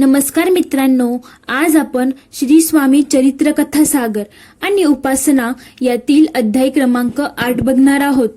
नमस्कार मित्रांनो आज आपण श्री स्वामी चरित्र कथा सागर आणि उपासना यातील अध्याय क्रमांक आठ बघणार आहोत.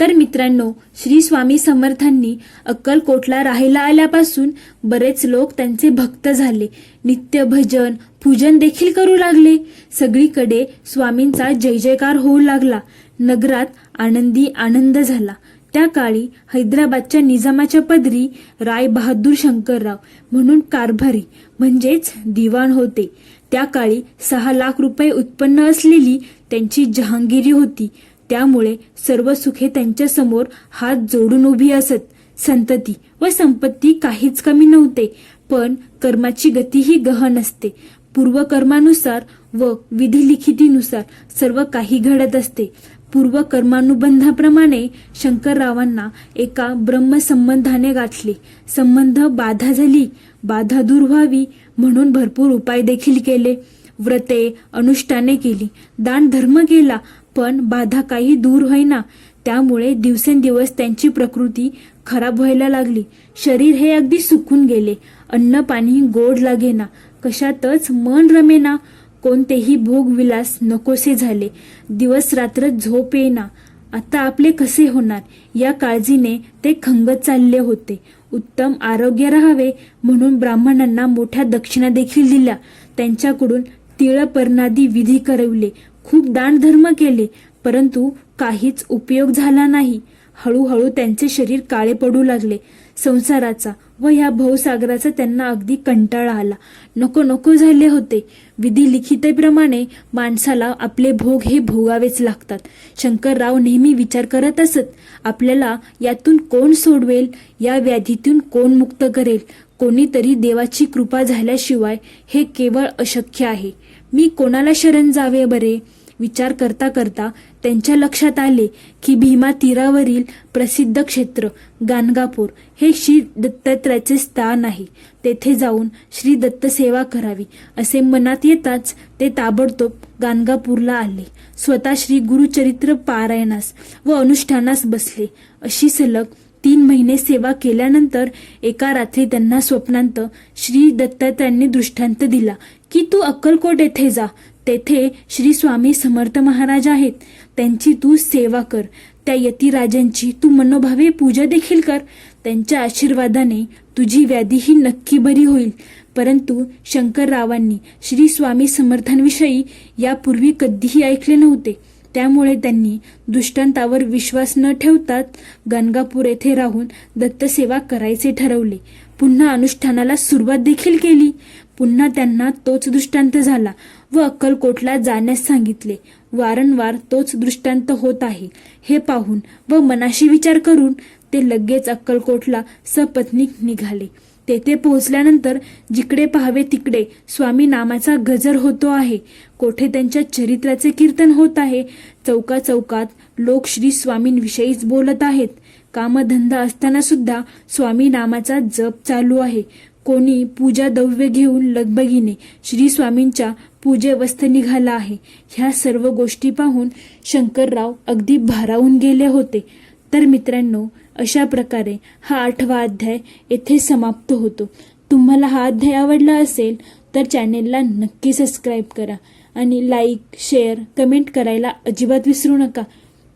तर मित्रांनो श्री स्वामी समर्थांनी अक्कलकोटला राहायला आल्यापासून बरेच लोक त्यांचे भक्त झाले. नित्य भजन पूजन देखील करू लागले. सगळीकडे स्वामींचा जय जयकार होऊ लागला. नगरात आनंदी आनंद झाला. त्या काळी हैदराबादच्या निजामाच्या पदरी राय बहादूर शंकरराव म्हणून कारभारी म्हणजेच दिवाण होते. त्या काळी सहा लाख रुपये उत्पन्न असलेली त्यांची जहांगिरी होती. त्यामुळे सर्व सुखे त्यांच्यासमोर हात जोडून उभी असत. संतती व संपत्ती काहीच कमी नव्हते पण कर्माची गती ही गहन असते. पूर्वकर्मानुसार व विधिलिखितीनुसार सर्व काही घडत असते. पूर्व कर्मानुबंधाप्रमाणे शंकररावांना एका ब्रह्मसंबंधाने गाठले. संबंध बाधा झाली. बाधा दूर व्हावी म्हणून भरपूर उपाय देखील केले. व्रते अनुष्ठाने केली. दान धर्म केला पण बाधा काही दूर होईना. त्यामुळे दिवसेंदिवस त्यांची प्रकृती खराब व्हायला लागली. शरीर हे अगदी सुकून गेले. अन्न पाणी गोड लागेना. कशातच मन रमेना. कोणतेही भोगविलास नकोसे झाले. दिवस रात्र झोप येईना. आता आपले कसे होणार? या काळजीने ते खंगत चालले होते. उत्तम आरोग्य राहावे म्हणून ब्राह्मणांना मोठ्या दक्षिणा देखील दिल्या. त्यांच्याकडून तिळपर्णादी विधी करविले. खूप दानधर्म केले परंतु काहीच उपयोग झाला नाही. हळूहळू त्यांचे शरीर काळे पडू लागले. संसाराचा व ह्या भवसागराचा त्यांना अगदी कंटाळा आला. नको नको झाले होते. विधी लिखितेप्रमाणे माणसाला आपले भोग हे भोगावेच लागतात. शंकरराव नेहमी विचार करत असत आपल्याला यातून कोण सोडवेल? या व्याधीतून कोण मुक्त करेल? कोणीतरी देवाची कृपा झाल्याशिवाय हे केवळ अशक्य आहे. मी कोणाला शरण जावे बरे? विचार करता करता त्यांच्या लक्षात आले की भीमा तीरावरील प्रसिद्ध क्षेत्र गाणगापूर हे श्री दत्तात्रयाचे स्थान आहे. तेथे जाऊन श्री दत्त सेवा करावी असे मनात येताच ते ताबडतोब गाणगापूरला आले. स्वतः श्री गुरुचरित्र पारायणास व अनुष्ठानास बसले. अशी सलग तीन महिने सेवा केल्यानंतर एका रात्री त्यांना स्वप्नांत श्री दत्तात्रयांनी दृष्टांत दिला की तू अक्कलकोट येथे जा. तेथे श्री स्वामी समर्थ महाराज आहेत. त्यांची तू सेवा कर. त्या यतिराजांची तू मनोभावे पूजा देखील कर. त्यांच्या आशीर्वादाने तुझी व्याधी ही नक्की बरी होईल. परंतु शंकररावांनी श्री स्वामी समर्थांविषयी यापूर्वी कधीही ऐकले नव्हते. त्यामुळे त्यांनी दृष्टांतावर विश्वास न ठेवताच गणगापूर येथे राहून दत्तसेवा करायचे ठरवले. पुन्हा अनुष्ठानाला सुरुवात देखील केली. पुन्हा त्यांना तोच दृष्टांत झाला व अक्कलकोटला जाण्यास सांगितले. वारंवार तोच दृष्टांत होत आहे हे पाहून व मनाशी विचार करून ते लगेच अक्कलकोटला सपत्नीक निघाले. तेथे पोहोचल्यानंतर जिकडे पाहावे तिकडे स्वामी नामाचा गजर होतो आहे. कोठे त्यांच्या चरित्राचे कीर्तन होत आहे चौका चौकात लोक श्री स्वामींविषयीच बोलत आहेत. कामधंदा असताना सुद्धा स्वामी नामाचा जप चालू आहे. कोणी पूजा दव्य घेऊन लगबगीने श्री स्वामींच्या पूजेवस्थ निघाला आहे. ह्या सर्व गोष्टी पाहून शंकरराव अगदी भारावून गेले होते. तर मित्रांनो अशा प्रकारे हा आठवा अध्याय येथे समाप्त होतो. तुम्हाला हा अध्याय आवडला असेल तर चॅनेलला नक्की सबस्क्राईब करा आणि लाईक शेअर कमेंट करायला अजिबात विसरू नका.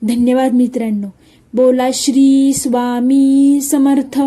धन्यवाद मित्रांनो. बोला श्री स्वामी समर्थ.